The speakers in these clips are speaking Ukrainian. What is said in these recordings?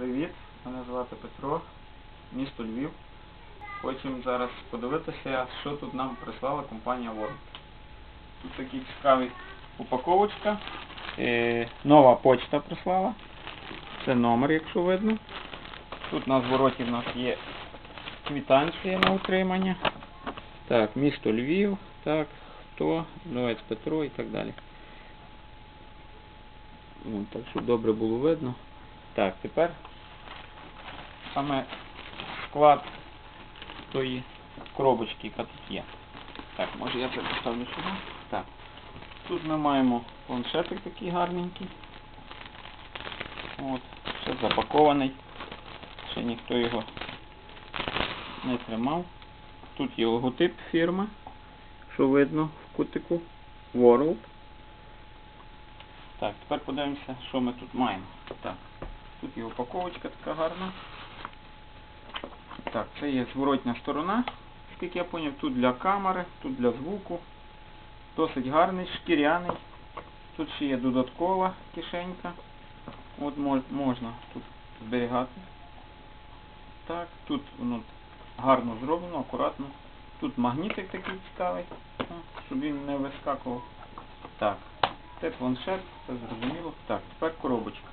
Привіт, мене звати Петро, місто Львів. Хочемо зараз подивитися, що тут нам прислала компанія Word. Тут такий цікавий упаковочка. Е, нова почта прислала. Це номер, якщо видно. Тут на звороті в нас є квитанція на утримання. Так, місто Львів, так, хто, Новець Петро і так далі. Ну, так, щоб добре було видно. Так, тепер саме склад тої коробочки, яка тут є. Так, може я це поставлю сюди. Так. Тут ми маємо планшетик такий гарненький. От, ще запакований. Ще ніхто його не тримав. Тут є логотип фірми, що видно в кутику World. Так, тепер подивимося, що ми тут маємо. Так, тут є упаковочка така гарна. Так, це є зворотня сторона, скільки я поняв, тут для камери, тут для звуку. Досить гарний, шкіряний. Тут ще є додаткова кишенька. От можна тут зберігати. Так, тут воно гарно зроблено, акуратно. Тут магнітик такий цікавий, щоб він не вискакував. Так, це планшет, це зрозуміло. Так, тепер коробочка.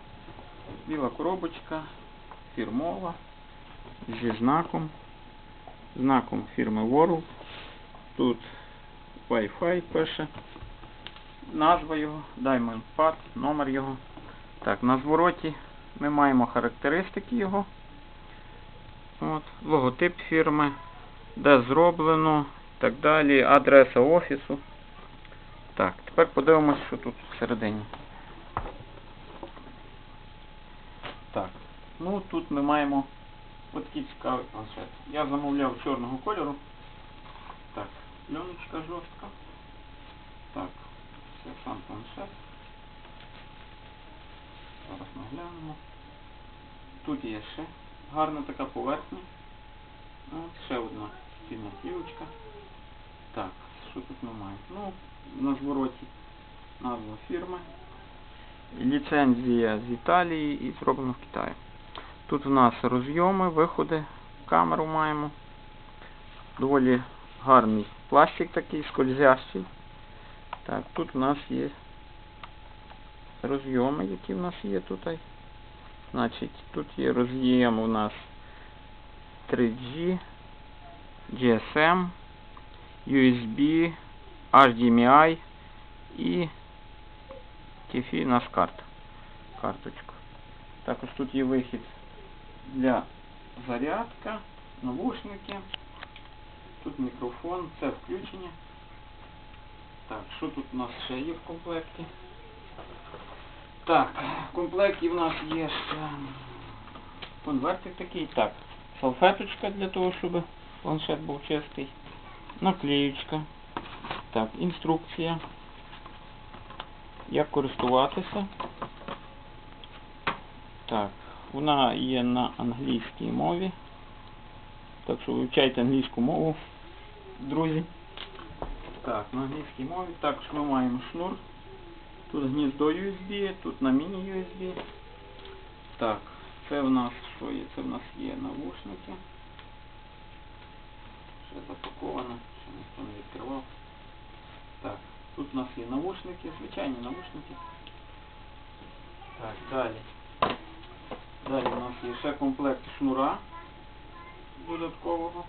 Біла коробочка, фірмова, зі знаком. Знаком фірми World. Тут Wi-Fi пише. Назва його, Diamond Pad, номер його. Так, на звороті ми маємо характеристики його. От, логотип фірми, де зроблено так далі, адреса офісу. Так, тепер подивимось, що тут всередині. Так, ну тут ми маємо такий цікавий планшет. Я замовляв чорного кольору. Так, пленочка жорстка. Так, це сам планшет. Зараз ми глянемо. Тут є ще гарна така поверхня. От ще одна спільна плівочка. Так, що тут ми маємо? Ну, на звороті назва фірми. Ліцензія з Італії і зроблено в Китаї. Тут у нас розйоми, виходи, камеру маємо. Доволі гарний пластик такий, скользящий. Так, тут у нас є розйоми, які в нас є тут. Значить, тут є роз'єм у нас 3G, GSM, USB, HDMI і TFI у нас карта. Карточка. Також тут є вихід для зарядка, навушники. Тут мікрофон, це включення. Так, що тут у нас ще є в комплекті? Так, в комплекті в нас є ще конвертик такий. Так, салфеточка для того, щоб планшет був чистий. Наклеючка. Так, інструкція. Як користуватися. Так, вона є на англійській мові. Так що вивчайте англійську мову, друзі. Так, на англійській мові. Також ми маємо шнур. Тут гніздо USB, тут на міні-USB. Так, це в нас що є? Це в нас є навушники. Ще запаковано, ще ніхто не відкривав. Так, тут у нас є навушники, звичайні навушники. Так, далі. Далі у нас є ще комплект шнура додаткового.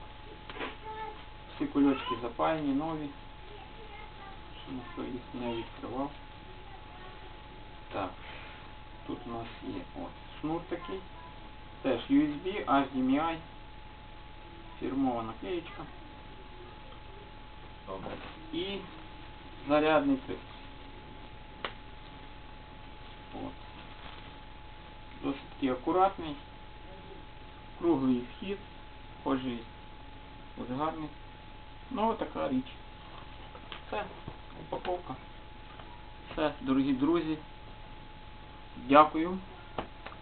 Всі кульочки запаяні, нові. Ще ніхто їх не відкривав. Так, тут у нас є от шнур такий. Теж USB, HDMI, фірмова наклеєчка. І зарядний пристрій. От. Досить такий акуратний, круглий вхід, схожий, дуже гарний. Ну, така річ. Це упаковка. Все, дорогі друзі. Дякую.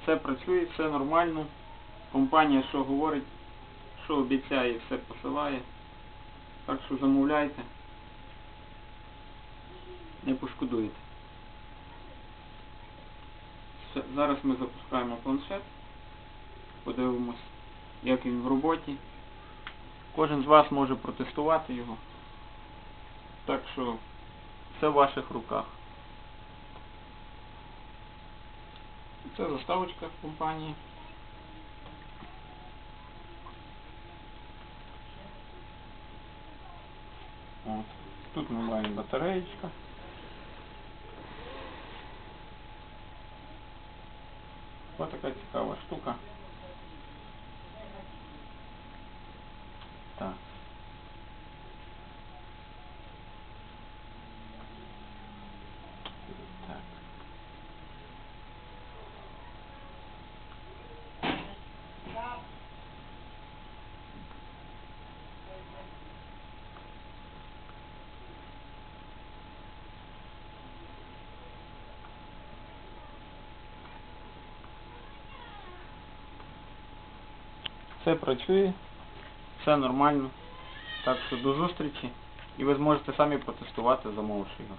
Все працює, все нормально. Компанія, що говорить, що обіцяє, все посилає. Так що замовляйте. Не пошкодуєте. Зараз ми запускаємо планшет. подивимось, як він в роботі. Кожен з вас може протестувати його. Так що все в ваших руках. Це заставочка компанії. От. Тут ми маємо батареєчка. Ось така цікава штука. Так. Так. Все працює, все нормально. Так що до зустрічі і ви зможете самі протестувати, замовивши його.